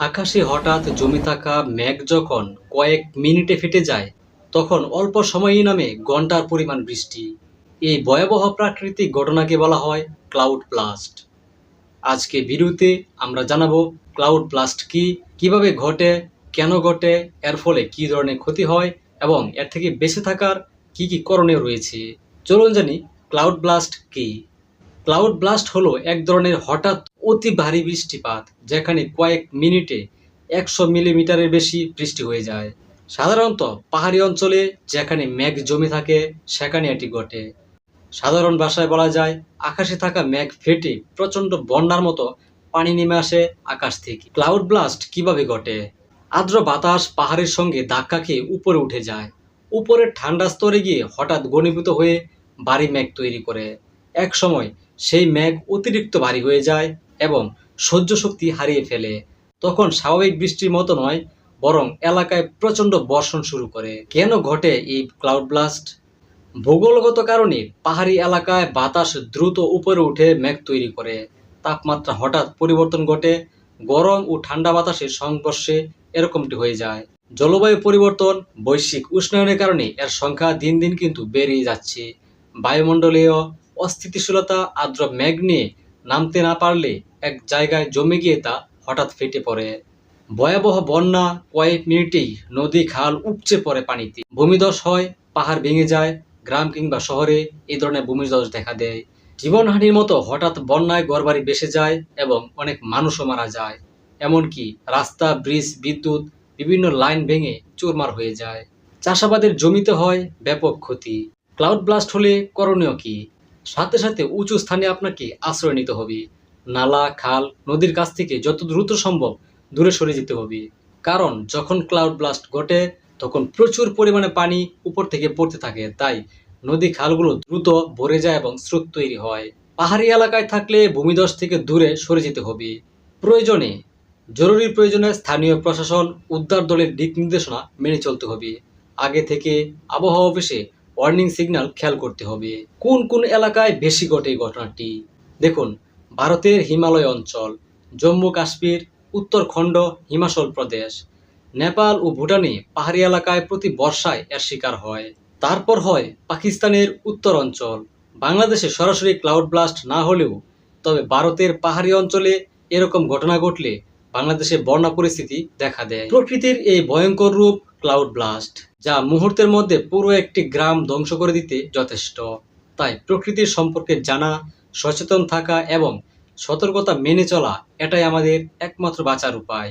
আকাশে হঠাৎ জমে থাকা মেঘ যখন কয়েক মিনিটে ফেটে যায়, তখন অল্প সময়ই নামে ঘণ্টার পরিমাণ বৃষ্টি। এই ভয়াবহ প্রাকৃতিক ঘটনাকে বলা হয় ক্লাউড ব্লাস্ট। আজকে ভিডিওতে আমরা জানাব ক্লাউড ব্লাস্ট কি, কীভাবে ঘটে, কেন ঘটে, এর ফলে কি ধরনের ক্ষতি হয় এবং এর থেকে বেঁচে থাকার কি কি করণীয় রয়েছে। চলুন জানি ক্লাউড ব্লাস্ট কি। ক্লাউড ব্লাস্ট হলো এক ধরনের হঠাৎ অতি ভারী বৃষ্টিপাত, যেখানে কয়েক মিনিটে একশো মিলিমিটারের বেশি বৃষ্টি হয়ে যায়। সাধারণত পাহাড়ি অঞ্চলে যেখানে মেঘ জমে থাকে, সেখানে এটি ঘটে। সাধারণ ভাষায় বলা যায়, আকাশে থাকা মেঘ ফেটে প্রচণ্ড বন্যার মতো পানি নেমে আসে আকাশ থেকে। ক্লাউড ব্লাস্ট কীভাবে ঘটে? আর্দ্র বাতাস পাহাড়ের সঙ্গে ধাক্কা খেয়ে উপরে উঠে যায়। উপরের ঠান্ডা স্তরে গিয়ে হঠাৎ ঘনীভূত হয়ে ভারী মেঘ তৈরি করে। এক সময় সেই মেঘ অতিরিক্ত ভারী হয়ে যায় এবং সহ্য শক্তি হারিয়ে ফেলে। তখন স্বাভাবিক বৃষ্টির মতো নয়, বরং এলাকায় প্রচণ্ড বর্ষণ শুরু করে। কেন ঘটে এই ক্লাউড ব্লাস্ট ভূগোলগত কারণে পাহাড়ি এলাকায় বাতাস দ্রুত উপরে উঠে মেঘ তৈরি করে। তাপমাত্রা হঠাৎ পরিবর্তন ঘটে, গরম ও ঠান্ডা বাতাসের সংঘর্ষে এরকমটি হয়ে যায়। জলবায়ু পরিবর্তন, বৈশ্বিক উষ্ণায়নের কারণে এর সংখ্যা দিন দিন কিন্তু বেড়েই যাচ্ছে। বায়ুমণ্ডলীয় অস্থিতিশীলতা, আর্দ্র মেঘ নিয়ে নামতে না পারলে এক জায়গায় জমে গিয়ে তা হঠাৎ ফেটে পড়ে। ভয়াবহ বন্যা কয়েক মিনিটেই নদী খাল উপচে পড়ে পানিতে। ভূমিধস হয়, পাহাড় ভেঙে যায়, গ্রাম কিংবা শহরে এই ধরনের ভূমিধস দেখা দেয়। জীবনহানির মতো হঠাৎ বন্যায় ঘরবাড়ি বেসে যায় এবং অনেক মানুষও মারা যায়। এমনকি রাস্তা, ব্রিজ, বিদ্যুৎ, বিভিন্ন লাইন ভেঙে চুরমার হয়ে যায়। চাষাবাদের জমিতে হয় ব্যাপক ক্ষতি। ক্লাউড ব্লাস্ট হলে করণীয় কি? সাথে সাথে উঁচু স্থানে আপনাকে আশ্রয় নিতে হবে। নালা, খাল, নদীর কাছ থেকে যত দ্রুত সম্ভব দূরে সরে যেতে হবে। কারণ যখন ক্লাউড ব্লাস্ট ঘটে, তখন প্রচুর পরিমাণে পানি উপর থেকে পড়তে থাকে। তাই নদী খালগুলো দ্রুত ভরে যায় এবং স্রোত তৈরি হয়। পাহাড়ি এলাকায় থাকলে ভূমিধস থেকে দূরে সরে যেতে হবে। প্রয়োজনে, জরুরি প্রয়োজনে স্থানীয় প্রশাসন, উদ্ধার দলের দিক নির্দেশনা মেনে চলতে হবে। আগে থেকে আবহাওয়া অফিসে ওয়ার্নিং সিগন্যাল খেয়াল করতে হবে। কোন কোন এলাকায় বেশি ঘটে ঘটনাটি? দেখুন, ভারতের হিমালয় অঞ্চল, জম্মু কাশ্মীর, উত্তরখণ্ড, হিমাচল প্রদেশ, নেপাল ও ভুটানে পাহাড়ি এলাকায় প্রতি বর্ষায় এর শিকার হয়। তারপর হয় পাকিস্তানের উত্তর অঞ্চল। বাংলাদেশে সরাসরি ক্লাউড ব্লাস্ট না হলেও তবে ভারতের পাহাড়ি অঞ্চলে এরকম ঘটনা ঘটলে বাংলাদেশে বন্যা পরিস্থিতি দেখা দেয়। প্রকৃতির এই ভয়ঙ্কর রূপ ক্লাউড ব্লাস্ট যা মুহূর্তের মধ্যে পুরো একটি গ্রাম ধ্বংস করে দিতে যথেষ্ট। তাই প্রকৃতির সম্পর্কে জানা, সচেতন থাকা এবং সতর্কতা মেনে চলা এটাই আমাদের একমাত্র বাঁচার উপায়।